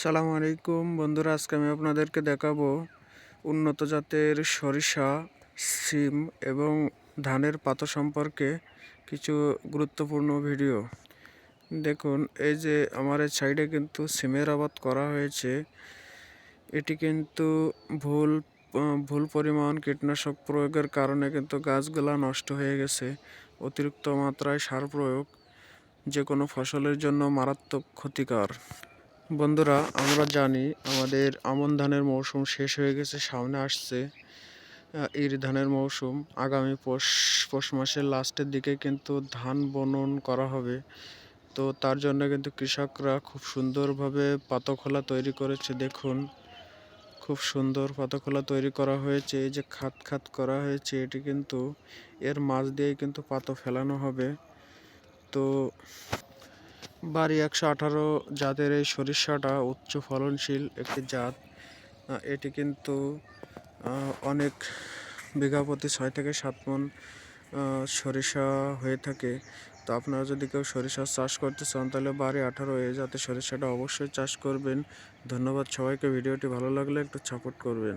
সালাম আলাইকুম। বন্ধুরা, আজকে আমি আপনাদেরকে দেখাবো উন্নত জাতের সরিষা, সিম এবং ধানের পাতা সম্পর্কে কিছু গুরুত্বপূর্ণ ভিডিও। দেখুন, এই যে আমার এই সাইডে কিন্তু সিমের আবাদ করা হয়েছে। এটি কিন্তু ভুল ভুল পরিমাণ কীটনাশক প্রয়োগের কারণে কিন্তু গাছগুলা নষ্ট হয়ে গেছে। অতিরিক্ত মাত্রায় সার প্রয়োগ যে কোনো ফসলের জন্য মারাত্মক ক্ষতিকর। বন্ধুরা, আমরা জানি আমাদের আমন ধানের মৌসুম শেষ হয়ে গেছে, সামনে আসছে ইর ধানের মৌসুম। আগামী পৌষ পৌষ মাসের লাস্টের দিকে কিন্তু ধান বনন করা হবে। তো তার জন্য কিন্তু কৃষকরা খুব সুন্দরভাবে পাতখোলা তৈরি করেছে, দেখুন। খুব সুন্দর পাতখোলা তৈরি করা হয়েছে, এই যে খাত খাত করা হয়েছে, এটি কিন্তু এর মাছ দিয়ে কিন্তু পাতো ফেলানো হবে। তো বাড়ি একশো আঠারো জাতের এই সরিষাটা উচ্চ ফলনশীল একটি জাত। এটি কিন্তু অনেক বিঘা প্রতি ছয় থেকে সাত মন সরিষা হয়ে থাকে। তো আপনারা যদি কেউ সরিষা চাষ করতে চান, তাহলে বাড়ি আঠারো এই জাতের সরিষাটা অবশ্যই চাষ করবেন। ধন্যবাদ সবাইকে, ভিডিওটি ভালো লাগলে একটু সাপোর্ট করবেন।